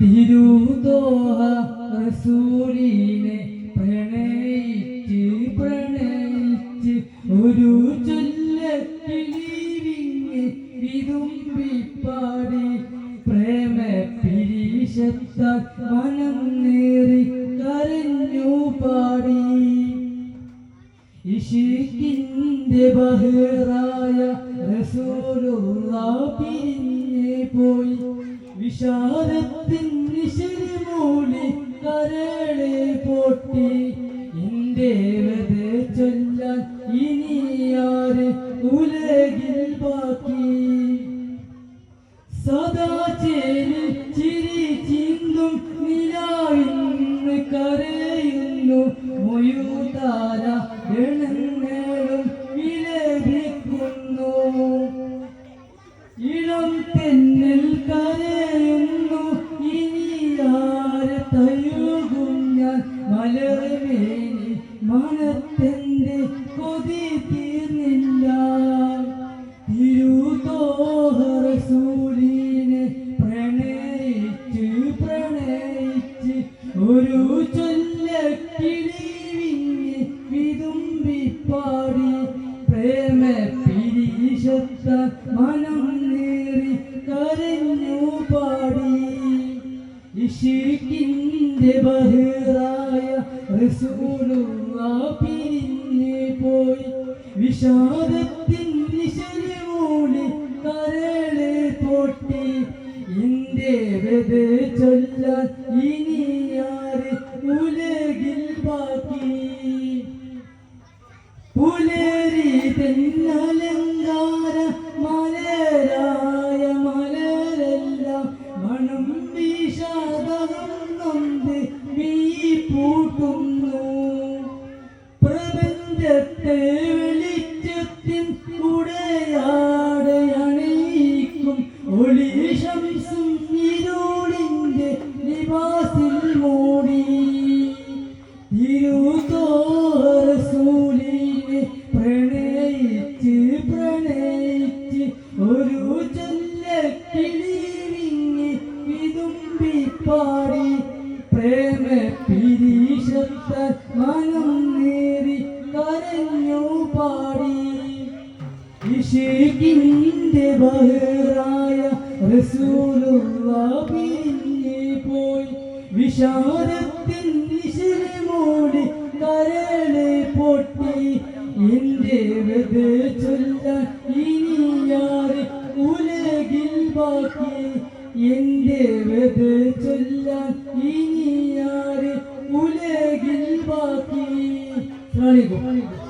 തിരുതോഹ റസൂലിനെ പ്രണയിച്ച് പ്രണയിച്ച് ഒരു ചൊല്ലിരിങ്ങി വിതുമ്പിപ്പാടി പ്രേമ പിരീശത്താൽ ഇഷിക്കിന്റെ ബഹിറായ റസൂലുള്ള പിരിഞ്ഞേ പോയി. വിഷാദത്തിൻ നിശരി മൂളി കരളെ പൊട്ടി. എന്റെ വ്യത ചൊല്ലാൻ ഇനിയാര് ഉലകിൽ ബാക്കി? സദാ തെന്നൽ കരയുന്നു. ഇനിയാരെ തഴുകും ഞാൻ മലർമേനി ഇഷിക്കിന്റെ ബഹിറായ റസൂലുള്ള പിരിഞ്ഞു പോയി. വിഷാദത്തിൻ നിശരി മൂളി കരളെ പൊട്ടി. എന്റെ വെത ചൊല്ലാൻ ഇനി ആര് ഉലകിൽ ബാക്കി? പുലരി തെന്നലങ്കാര പ്രപഞ്ചത്തെ വെളിച്ചത്തിൻ കുടയാടെ അണിയിക്കും. ഒളി ശംസും ഇരുളിന്റെ നിവാസിൽ മൂടി. തിരുതോറസൂലിനെ പ്രണയിച്ച് പ്രണയിച്ച് ഒരു ചൊല്ലക്കിളിവിങ്ങി വിതുമ്പിപ്പാടി. പ്രേമ പിരീശത്ത മനം നേറി കരഞ്ഞു പാടി. ഇഷിക്കിന്റെ ബഹിറായ റസൂലുള്ള പിരിഞ്ഞു പോയി. വിഷാദത്തിൻ നിശരി മൂടി കരളെ പൊട്ടി. എന്റെ വ്യത ചൊല്ലാൻ ഇനിയാറ് ഉലകിൽ ബാക്കി. എന്റെ വ്യത ചൊല്ലാൻ ഇനിയാറ് ഉലകിൽ ബാക്കി. അലൈക്കും